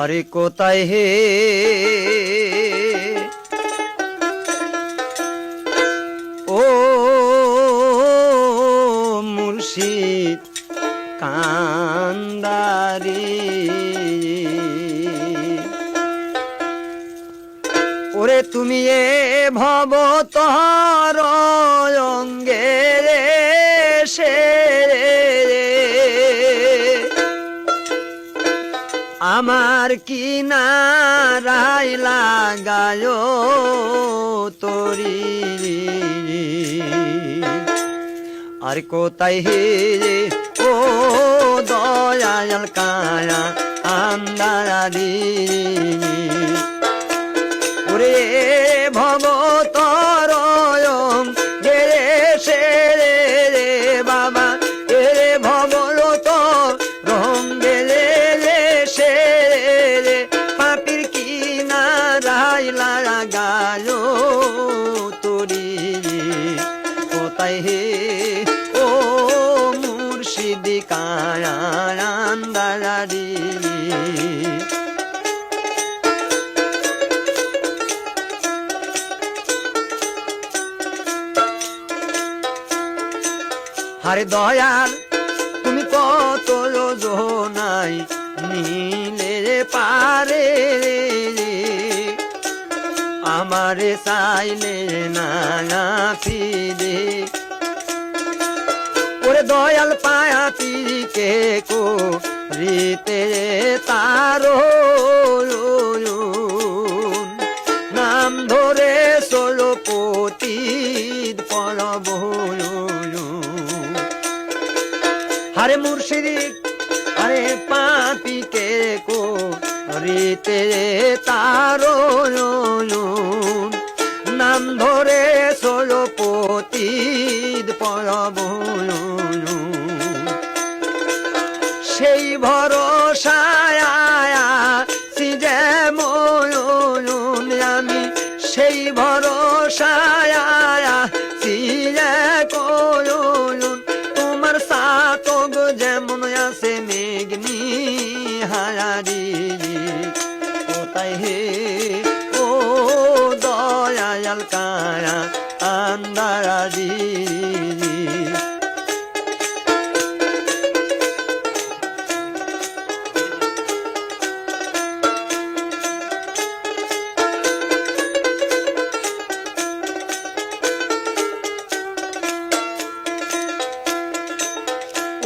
আরে কোথায় হে? ও মুর্শিদ কান্দারি। ওরে তুমি এ ভব অঙ্গে আমার কি নারাই লাগায় তোরি। আর কোথায় হে ও দয়াল কায়া আন্দারি ওরে কোথায় হে। ও মুর্শিদি কায়া আন্দারি হারে দয়াল, তুমি কত নাই নীলে পারে আমারে চাইলে না ফিরে দয়াল পায়া পিকে কো রিতে তারো নাম ধরে ষোলো পতিত পরব হারে মুর্শিদি আরে পাপি কে কো রিতে তারো নাম ধরে মেঘনি হায়ারি কোথায় হে ও দয়াল কায়া আন্দারি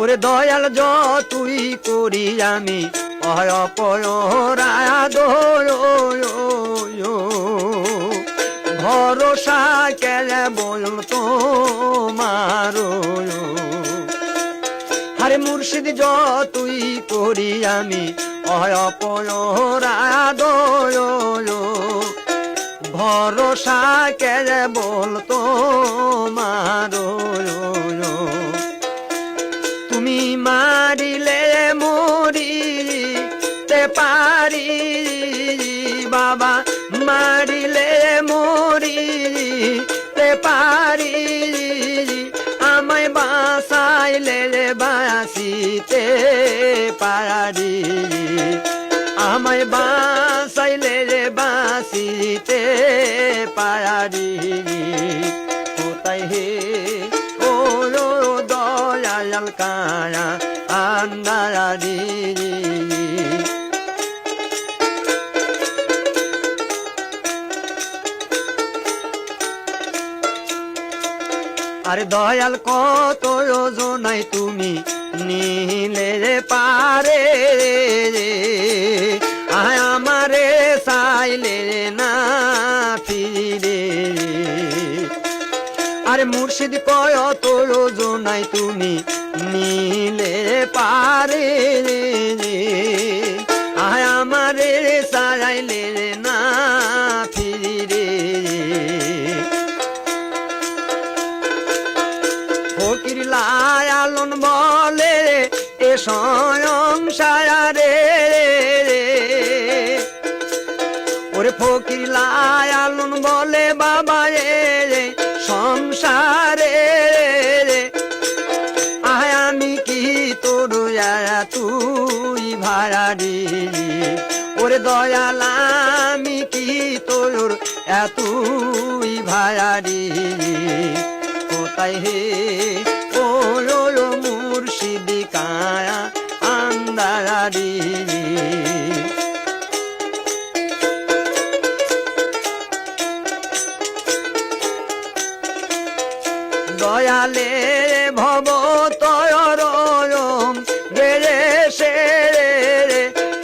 ওরে দয়াল যতুই করি আমি। অয় পয়রা ভরসা কেলে বল তোমার হারে মুর্শিদ তুই করি আমি। অয় পয়রা ভরসা কেলে বল তোমার তুমি মারিলে মরি তে পারি। বাবা, মারিলে মরি তে পারি। আমায় বাসাইলে বাসিতে পারি। আমায় বাসাইলে বাসিতে পারি। আরে দয়াল, কত যোজনাই তুমি নীলে পারে? আয় আমারে চাইলে না ফিরে। আরে মুর্শিদ কয় তোর নাই তুমি নীলে পারে? আয় আমারে সারাইলে ফকির লায়ালন বলে, বাবা রে সংসারে আয় আমি কি তোর তুই ভাড়ারি? ওরে দয়াল, আমি কি তোর এতই ভায়ারি কোথায় হে দয়ালে ভব তয়রম গেরে সে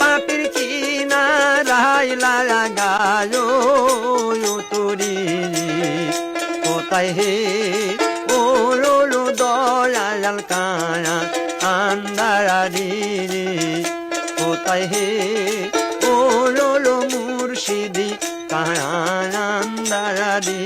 পাপির কিনা রাইলা গায় তুরি কোথায় হে ও দয়াল কায়া আন্দারি কোথায় হে ও মুর্শিদি কায়া আন্দারি